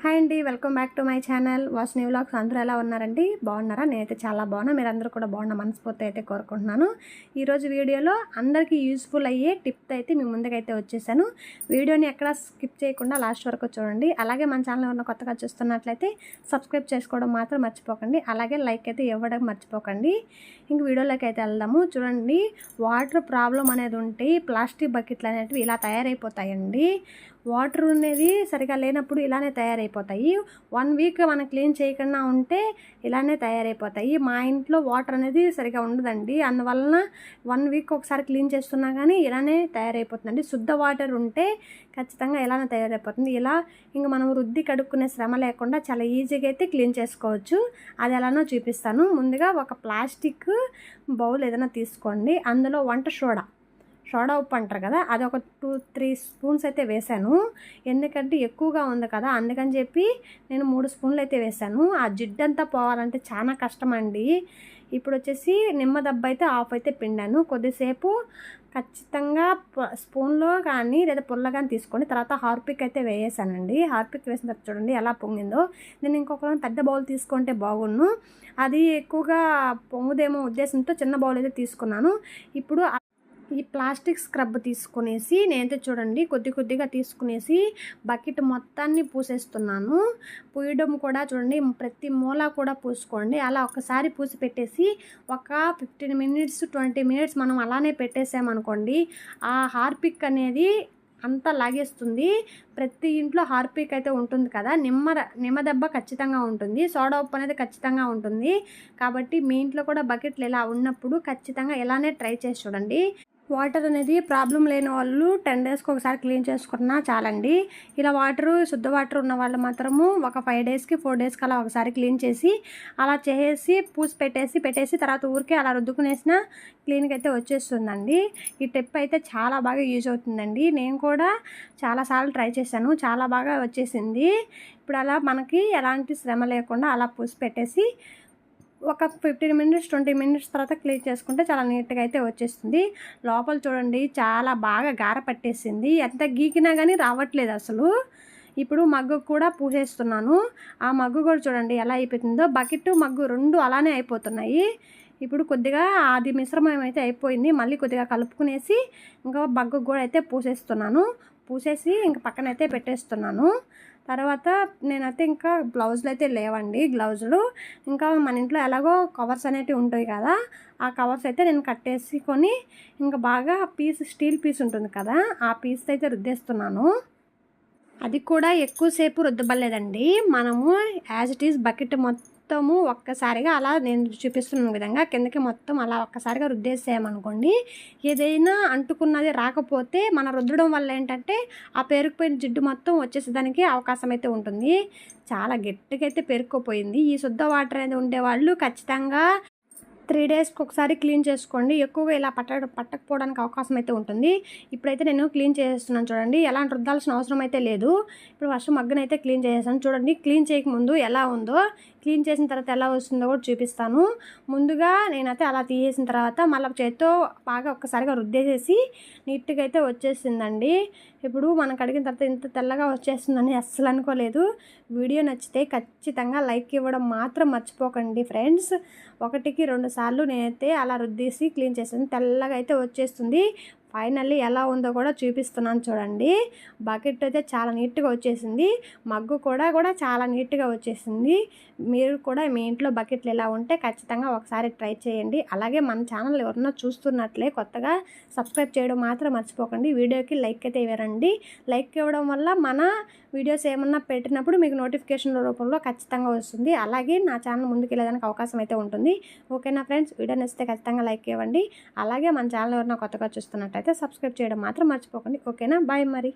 Hi అండి welcome back to my channel. వాస్ని vlogs. అందరూ ఎలా ఉన్నారండి? బాగున్నారా? నేనైతే చాలా బాగున్నా. మీరు అందరూ కూడా బాగున్న మనస్ఫూర్తి అయితే కోరుకుంటున్నాను. ఈరోజు వీడియోలో అందరికీ యూస్ఫుల్ అయ్యే టిప్ అయితే మీ ముందుకైతే వచ్చేసాను. వీడియోని ఎక్కడ స్కిప్ చేయకుండా లాస్ట్ వరకు చూడండి. అలాగే మన ఛానల్ ఉన్న కొత్తగా చూస్తున్నట్లయితే సబ్స్క్రైబ్ చేసుకోవడం మాత్రం మర్చిపోకండి. అలాగే లైక్ అయితే ఇవ్వడం మర్చిపోకండి. ఇంక వీడియోలోకి అయితే వెళ్దాము. చూడండి వాటర్ ప్రాబ్లం అనేది ఉంటే ప్లాస్టిక్ బకెట్లు అనేటివి ఇలా తయారైపోతాయండి. వాటర్ అనేది సరిగా లేనప్పుడు ఇలానే తయారైపోతాయి. వన్ వీక్ మనం క్లీన్ చేయకుండా ఉంటే ఇలానే తయారైపోతాయి. మా ఇంట్లో వాటర్ అనేది సరిగా ఉండదండి. అందువలన వన్ వీక్ ఒకసారి క్లీన్ చేస్తున్నా కానీ ఇలానే తయారైపోతుందండి. శుద్ధ వాటర్ ఉంటే ఖచ్చితంగా ఇలానే తయారైపోతుంది. ఇలా ఇంకా మనం రుద్ది కడుక్కునే శ్రమ లేకుండా చాలా ఈజీగా అయితే క్లీన్ చేసుకోవచ్చు. అది ఎలానో చూపిస్తాను. ముందుగా ఒక ప్లాస్టిక్ బౌల్ ఏదైనా తీసుకోండి. అందులో వంట సోడా. సోడా ఉప్పు అంటారు కదా అది ఒక టూ త్రీ స్పూన్స్ అయితే వేశాను. ఎందుకంటే ఎక్కువగా ఉంది కదా అందుకని చెప్పి నేను మూడు స్పూన్లు అయితే వేశాను. ఆ జిడ్డంతా పోవాలంటే చాలా కష్టం అండి ఇప్పుడు వచ్చేసి నిమ్మ దెబ్బ అయితే ఆఫ్ అయితే పిండాను. కొద్దిసేపు ఖచ్చితంగా స్పూన్లో కానీ లేదా పుల్ల కానీ తీసుకోండి. తర్వాత హార్పిక్ అయితే వేసానండి హార్పిక్ వేసిన తర్వాత చూడండి ఎలా పొంగిందో. నేను ఇంకొక పెద్ద బౌల్ తీసుకుంటే బాగున్ను అది ఎక్కువగా పొంగుదేమో ఉద్దేశంతో చిన్న బౌల్ అయితే తీసుకున్నాను. ఇప్పుడు ఈ ప్లాస్టిక్ స్క్రబ్ తీసుకునేసి నేనైతే చూడండి కొద్ది కొద్దిగా తీసుకునేసి బకెట్ మొత్తాన్ని పూసేస్తున్నాను. పూయడం కూడా చూడండి ప్రతి మూల కూడా పూసుకోండి. అలా ఒకసారి పూసి పెట్టేసి ఒక ఫిఫ్టీన్ మినిట్స్ ట్వంటీ మినిట్స్ మనం అలానే పెట్టేసామనుకోండి ఆ హార్పిక్ అనేది అంతా లాగేస్తుంది. ప్రతి ఇంట్లో హార్పిక్ అయితే ఉంటుంది కదా నిమ్మ నిమ్మ దెబ్బ ఖచ్చితంగా ఉంటుంది సోడా ఉప్పు అనేది ఖచ్చితంగా ఉంటుంది. కాబట్టి మీ ఇంట్లో కూడా బకెట్లు ఇలా ఉన్నప్పుడు ఖచ్చితంగా ఇలానే ట్రై చేసి చూడండి. వాటర్ అనేది ప్రాబ్లం లేని వాళ్ళు టెన్ డేస్కి ఒకసారి క్లీన్ చేసుకున్నా చాలండి. ఇలా వాటరు శుద్ధ వాటర్ ఉన్న వాళ్ళు మాత్రము ఒక ఫైవ్ డేస్కి ఫోర్ డేస్కి అలా ఒకసారి క్లీన్ చేసి అలా చేసి పూసి పెట్టేసి పెట్టేసి తర్వాత ఊరికే అలా రుద్దుకునేసిన క్లీన్గా అయితే వచ్చేస్తుందండి. ఈ టిప్ అయితే చాలా బాగా యూజ్ అవుతుందండి. నేను కూడా చాలాసార్లు ట్రై చేశాను. చాలా బాగా వచ్చేసింది. ఇప్పుడు అలా మనకి ఎలాంటి శ్రమ లేకుండా అలా పూసి పెట్టేసి ఒక ఫిఫ్టీన్ మినిట్స్ ట్వంటీ మినిట్స్ తర్వాత క్లీన్ చేసుకుంటే చాలా నీట్గా అయితే వచ్చేస్తుంది. లోపల చూడండి చాలా బాగా గార పట్టేసింది. ఎంత గీకినా కానీ రావట్లేదు అసలు. ఇప్పుడు మగ్గు కూడా పూసేస్తున్నాను. ఆ మగ్గు కూడా చూడండి ఎలా అయిపోతుందో. బకెట్ మగ్గు రెండు అలానే అయిపోతున్నాయి. ఇప్పుడు కొద్దిగా అది మిశ్రమం అయితే అయిపోయింది. మళ్ళీ కొద్దిగా కలుపుకునేసి ఇంకా బగ్గు కూడా అయితే పూసేస్తున్నాను. పూసేసి ఇంక పక్కన అయితే పెట్టేస్తున్నాను. తర్వాత నేనైతే ఇంకా బ్లౌజులు అయితే లేవండి. గ్లౌజులు ఇంకా మన ఇంట్లో ఎలాగో కవర్స్ అనేటివి ఉంటాయి కదా ఆ కవర్స్ అయితే నేను కట్టేసుకొని ఇంకా బాగా పీస్ స్టీల్ పీస్ ఉంటుంది కదా ఆ పీస్ అయితే రుద్దేస్తున్నాను. అది కూడా ఎక్కువసేపు రుద్దబడలేదండి. మనము యాజ్ ఇట్ ఈస్ బకెట్ మొత్తం మొత్తము ఒక్కసారిగా అలా నేను చూపిస్తున్న విధంగా కిందకి మొత్తం అలా ఒక్కసారిగా రుద్దేసేయమనుకోండి. ఏదైనా అంటుకున్నది రాకపోతే మన రుద్దడం వల్ల ఏంటంటే ఆ పేరుకుపోయిన జిడ్డు మొత్తం వచ్చేసేదానికి అవకాశం అయితే ఉంటుంది. చాలా గట్టిగా అయితే పేరుకుపోయింది. ఈ శుద్ధ వాటర్ అనేది ఉండేవాళ్ళు ఖచ్చితంగా త్రీ డేస్కి ఒకసారి క్లీన్ చేసుకోండి. ఎక్కువగా ఇలా పట్ట పట్టకపోవడానికి అవకాశం అయితే ఉంటుంది. ఇప్పుడైతే నేను క్లీన్ చేస్తున్నాను చూడండి. ఎలాంటి రుద్దాల్సిన అవసరం అయితే లేదు. ఇప్పుడు వర్షం మగ్గనైతే క్లీన్ చేసేసాను. చూడండి క్లీన్ చేయకముందు ఎలా ఉందో క్లీన్ చేసిన తర్వాత ఎలా వస్తుందో కూడా చూపిస్తాను. ముందుగా నేనైతే అలా తీసేసిన తర్వాత మళ్ళీ చేత్తో బాగా ఒక్కసారిగా రుద్దేసేసి నీట్గా అయితే వచ్చేసిందండి. ఇప్పుడు మనం కడిగిన తర్వాత ఇంత తెల్లగా వచ్చేస్తుందని అస్సలు అనుకోలేదు. వీడియో నచ్చితే ఖచ్చితంగా లైక్ ఇవ్వడం మాత్రం మర్చిపోకండి ఫ్రెండ్స్. ఒకటికి రెండు సార్లు నేనైతే అలా రుద్దేసి క్లీన్ చేసాను తెల్లగా అయితే వచ్చేస్తుంది. ఫైనల్లీ ఎలా ఉందో కూడా చూపిస్తున్నాను చూడండి. బకెట్ అయితే చాలా నీట్గా వచ్చేసింది. మగ్గు కూడా కూడా చాలా నీట్గా వచ్చేసింది. మీరు కూడా మీ ఇంట్లో బకెట్లు ఎలా ఉంటే ఖచ్చితంగా ఒకసారి ట్రై చేయండి. అలాగే మన ఛానల్ ఎవరన్నా చూస్తున్నట్లే కొత్తగా సబ్స్క్రైబ్ చేయడం మాత్రం మర్చిపోకండి. వీడియోకి లైక్ అయితే ఇవ్వరండి. లైక్ ఇవ్వడం వల్ల మన వీడియోస్ ఏమన్నా పెట్టినప్పుడు మీకు నోటిఫికేషన్ రూపంలో ఖచ్చితంగా వస్తుంది. అలాగే నా ఛానల్ ముందుకు వెళ్ళడానికి అవకాశం అయితే ఉంటుంది. ఓకేనా ఫ్రెండ్స్? వీడియో నచ్చితే ఖచ్చితంగా లైక్ ఇవ్వండి. అలాగే మన ఛానల్ ఎవరైనా కొత్తగా చూస్తున్నట్టయితే సబ్స్క్రైబ్ చేయడం మాత్రం మర్చిపోకండి. ఓకేనా? బాయ్ మరి.